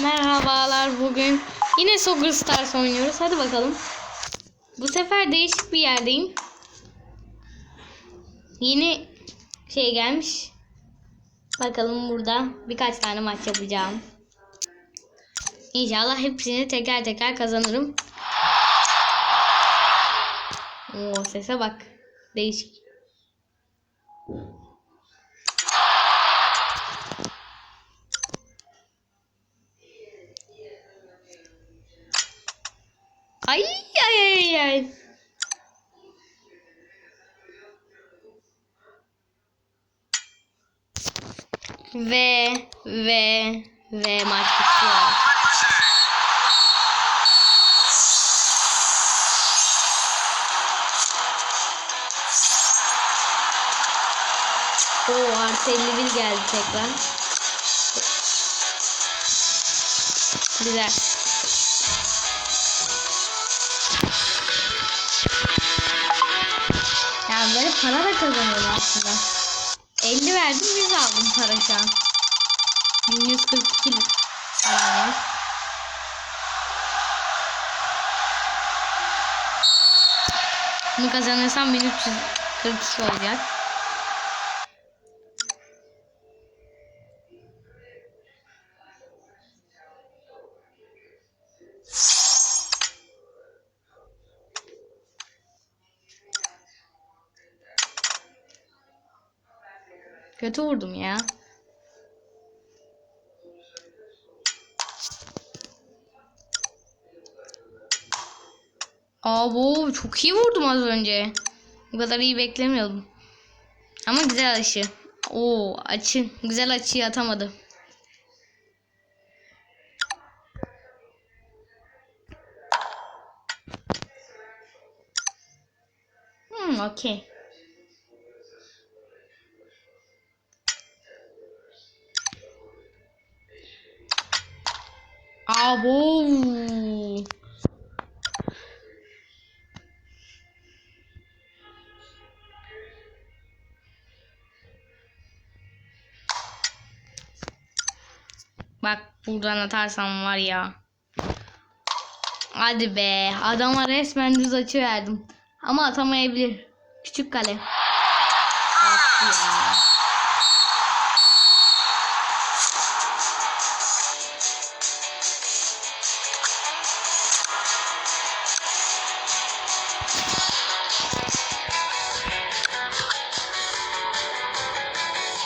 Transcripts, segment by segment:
Merhabalar bugün yine Soccer Stars oynuyoruz. Hadi bakalım. Bu sefer değişik bir yerdeyim. Yeni şey gelmiş. Bakalım burada birkaç tane maç yapacağım. İnşallah hepsini teker teker kazanırım. Oo sese bak. Değişik. Ay ay ay ay. Ve ve ve maç bitiyor. Oo artı 51 geldi tekrar. Güzel. Yani böyle para da kazanıyorum aslında. 50 verdim 100 aldım para şu an. 1142 param var. Bunu kazanırsam 1342 olacak. Kötü vurdum ya. Abo çok iyi vurdum az önce. Bu kadar iyi beklemiyordum. Ama güzel açı. Oo açı. Güzel açıyı atamadı. Hmm okey. Abo. Bak buradan atarsam var ya. Hadi be. Adama resmen düz açı verdim. Ama atamayabilir. Küçük kale. Attı ya.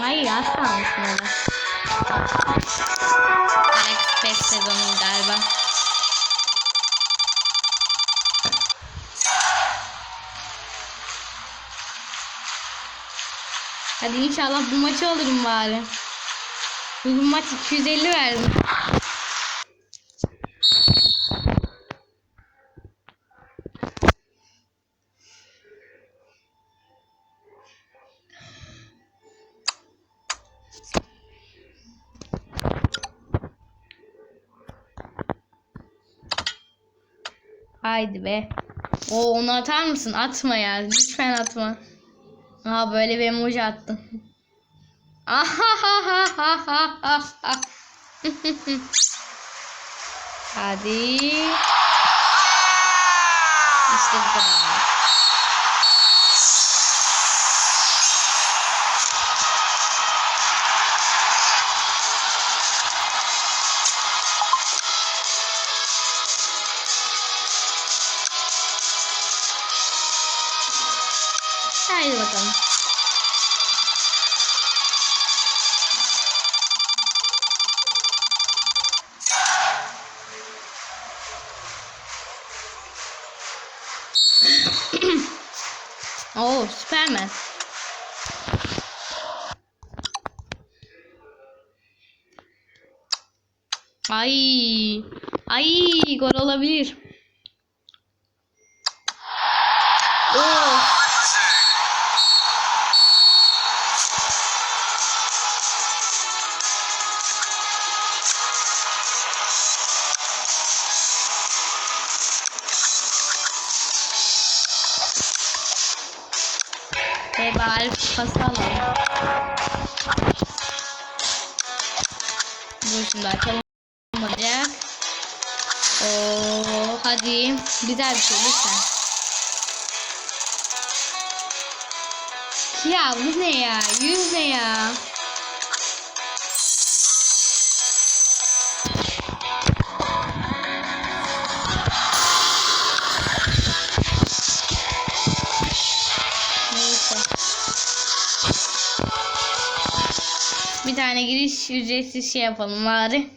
Hayır az kalmış bana. Alex 5 sezonu galiba. Hadi inşallah bu maçı alırım bari. Bugün maç 250 verdim. Haydi be. O onu atar mısın? Atma ya. Lütfen atma. Aha böyle bir emoji attım. Hadi. İşte bu kadar. Haydi bakalım. Oo Süpermen. Ay. Ay gol olabilir. Ve bari pası alalım. Dur şimdi açalım olmayacak. Oo, hadi. Güzel bir şey lütfen. Ya bu ne ya? Yüz ne ya? Tane giriş ücretsiz şey yapalım bari.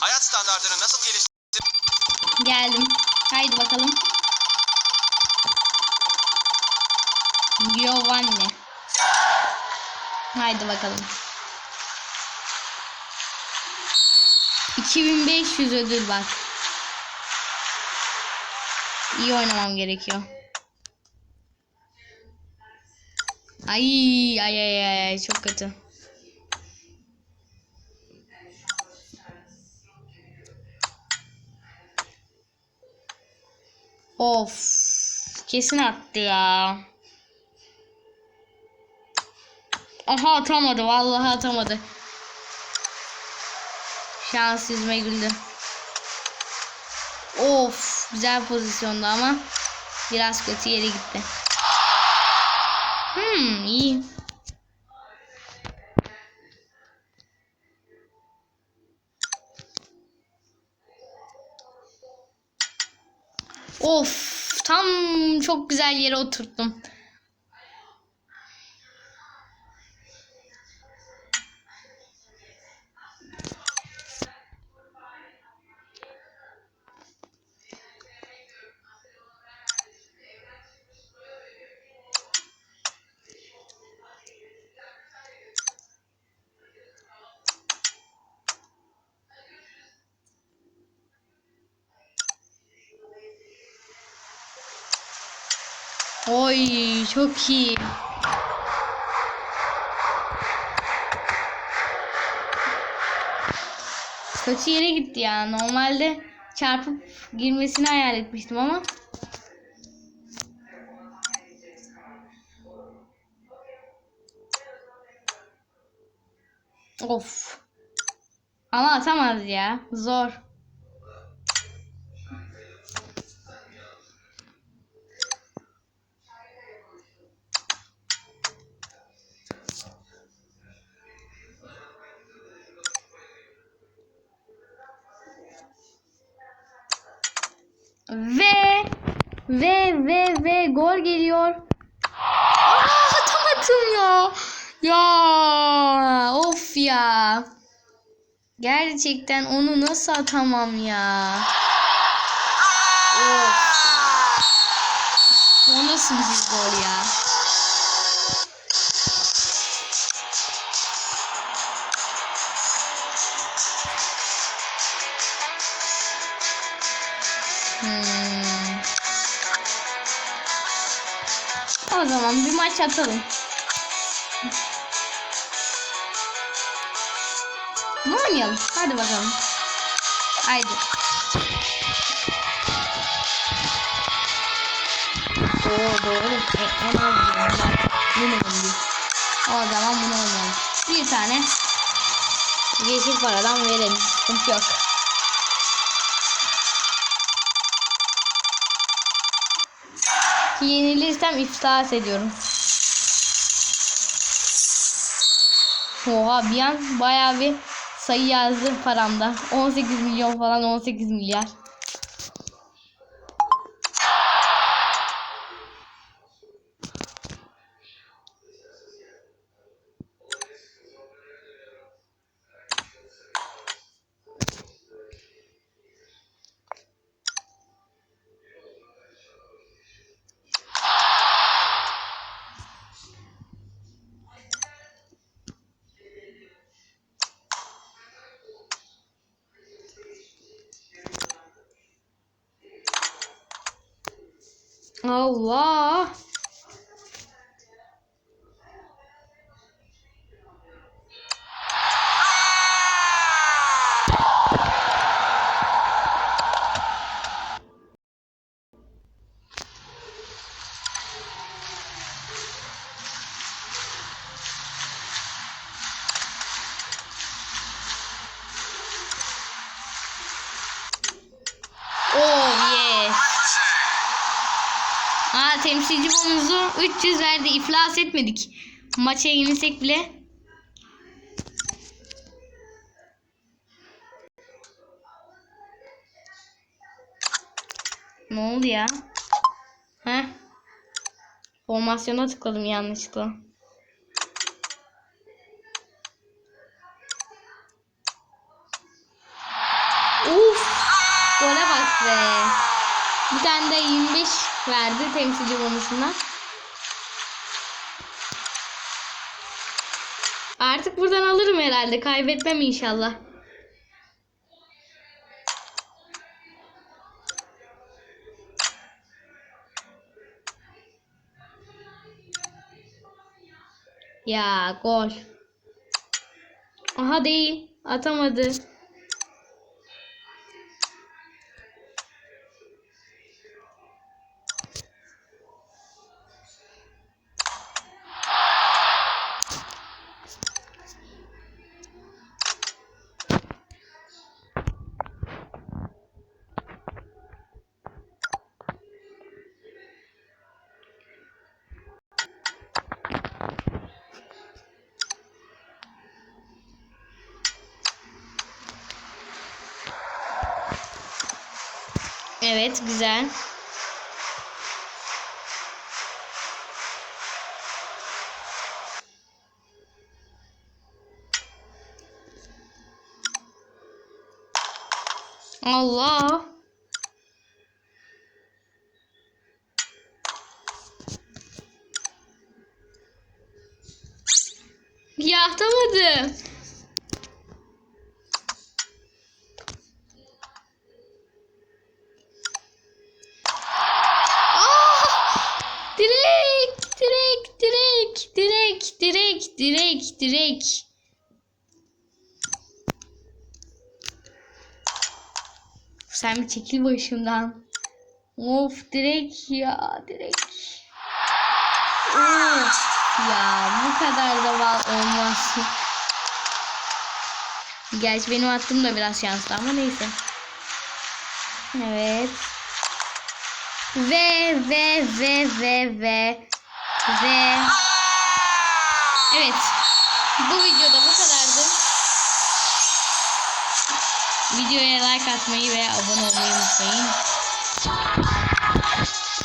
Hayat standartlarını nasıl geliştirdin? Geldim. Haydi bakalım. Giovanni. Haydi bakalım. 2500 ödül bak. İyi oynamam gerekiyor. Ay ay ay ay çok kötü. Of. Kesin attı ya. Aha atamadı. Vallahi atamadı. Şans yüzme güldü. Of. Güzel pozisyonda ama biraz kötü yere gitti. Hmm iyi. Of tam çok güzel yere oturttum. Oy çok iyi. Kötü yere gitti ya. Normalde çarpıp girmesini hayal etmiştim ama. Of. Ama atamaz ya. Zor. Ve ve ve ve gol geliyor. Aa, atamadım ya. Ya of ya. Gerçekten onu nasıl atamam ya. Of. O nasıl bir gol ya. Maç atalım. Ne oynayalım? Hadi bakalım. Haydi. Oo doğru. E, en az Minimum bir. O zaman bunu oynayalım. Bir tane yeşil paradan verelim. Sıkıntı yok. Yenilirsem iflas ediyorum. Oha bir an bayağı bir sayı yazdı paramda. 18 milyon falan 18 milyar. Allah. Temsilci bonusu 300 verdi. İflas etmedik. Maça yenilsek bile. Ne oldu ya? Heh. Formasyona tıkladım yanlışlıkla. Uf! Gole bak be. Bir tane de 25 verdi temsilci bonusundan. Artık buradan alırım herhalde. Kaybetmem inşallah. Ya gol. Aha değil. Atamadı. Evet güzel. Allah. Ya atamadım. Ah! Direk, direk, direk, direk, direk, direk. Sen bir çekil başımdan. Of direk ya direk. Of ya bu kadar da val olmaz. Gerçi benim attığım da biraz şanslı ama neyse. Evet. Ve ve ve ve ve ve Evet. Bu videoda bu kadardı. Videoya like atmayı ve abone olmayı unutmayın.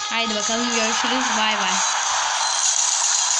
Haydi bakalım görüşürüz. Bay bay.